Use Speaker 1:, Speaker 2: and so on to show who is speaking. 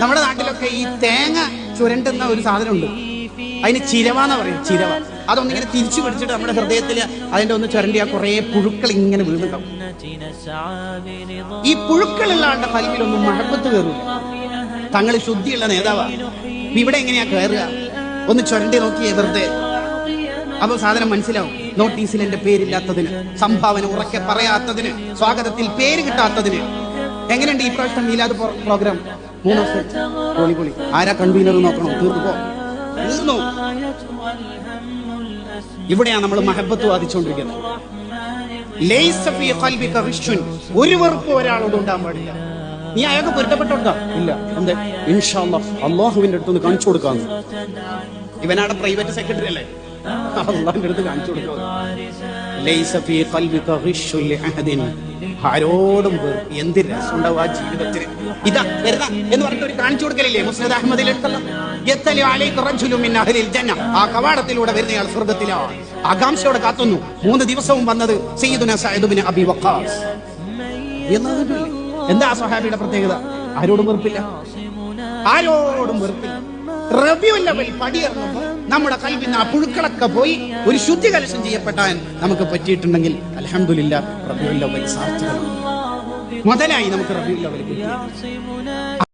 Speaker 1: നമ്മുടെ നാട്ടിലൊക്കെ ഈ തേങ്ങ ചുരണ്ടുന്ന ഒരു സാധനമുണ്ട്. അതിന് ചിരവ എന്ന് പറയും ചിരവ. അതൊന്നിങ്ങനെ തിരിച്ചു പിടിച്ചിട്ട് നമ്മുടെ ഹൃദയത്തിൽ അതിന്റെ ഒന്ന് ചുരണ്ടിയ കുറെ പുഴുക്കൾ ഇങ്ങനെ വീണുണ്ടാവും ഈ പുഴുക്കളില്ലാണ്ട് കൽവിലൊന്നും മഴപ്പത്ത് കയറില്ല തങ്ങൾ ശുദ്ധിയുള്ള നേതാവാ. ഇവിടെ എങ്ങനെയാ കയറുക? ഒന്ന് ചുരണ്ടി നോക്കിയേ വെറുതെ. അപ്പൊ സാധനം മനസ്സിലാവും. നോട്ടീസിൽ എന്റെ പേരില്ലാത്തതിന് സംഭാവന ഉറക്കെ പറയാത്തതിന് സ്വാഗതത്തിൽ പേര് കിട്ടാത്തതിന്. എങ്ങനെയുണ്ട് ഈ പ്രാവശ്യം മീലാദ് പ്രോഗ്രാം മൂന്ന് ദിവസം. പൊളി പൊളി. ആരാ കൺവീനർ നോക്കണം? തീർന്നു തീർന്നു. ഇവിടെയാണ് നമ്മൾ മഹബത്ത് വാദിച്ചുകൊണ്ടിരിക്കുന്നത്. ഒരു വെറുപ്പ് ഒരാളോട് ഉണ്ടാകാൻ പാടില്ല. നീ അയാൾക്ക് പൊരുത്തപ്പെട്ടോണ്ടാ? ഇല്ല. എന്താ? അള്ളാഹുവിന്റെ അടുത്ത് ഒന്ന് കാണിച്ചു കൊടുക്കാന്ന്. ഇവനാടെ പ്രൈവറ്റ് സെക്രട്ടറി അല്ലേ? അള്ളാഹിന്റെ അടുത്ത് കാണിച്ചു കൊടുക്കുക ആരോടും എന്ത് രസമുണ്ടാവും ആ ജീവിതത്തിന് ഇതാ വരുതാ എന്ന് പറഞ്ഞിട്ട് ഒരു കാണിച്ചു കൊടുക്കലില്ലേ? മുസ്ലിദ് അഹമ്മദിൽ എടുത്തല്ലോ. ആ കവാടത്തിലൂടെ വരുന്നയാൾ സ്വർഗത്തിലാ. ആകാംക്ഷയോടെ കാത്തുന്നു. മൂന്ന് ദിവസവും വന്നത് സയ്യിദുന സഅദ് ബിൻ അബി വക്കാസ്? എന്താ സഹാബിയുടെ പ്രത്യേകത? ആരോടും വെറുപ്പില്ല. ആരോടും വെറുപ്പില്ല. റബിയുല്ലവൽ പടിയിറങ്ങുമ്പോൾ നമ്മുടെ കൽവിൽ നിന്ന് ആ പുഴുക്കളൊക്കെ പോയി ഒരു ശുദ്ധി കലശം ചെയ്യപ്പെട്ടാൻ നമുക്ക് പറ്റിയിട്ടുണ്ടെങ്കിൽ അലഹമില്ല റബിയുല്ലവൽ സാർത്ഥകമാണ് മുതലായി നമുക്ക് റബിയുല്ലവൽ കിട്ടി.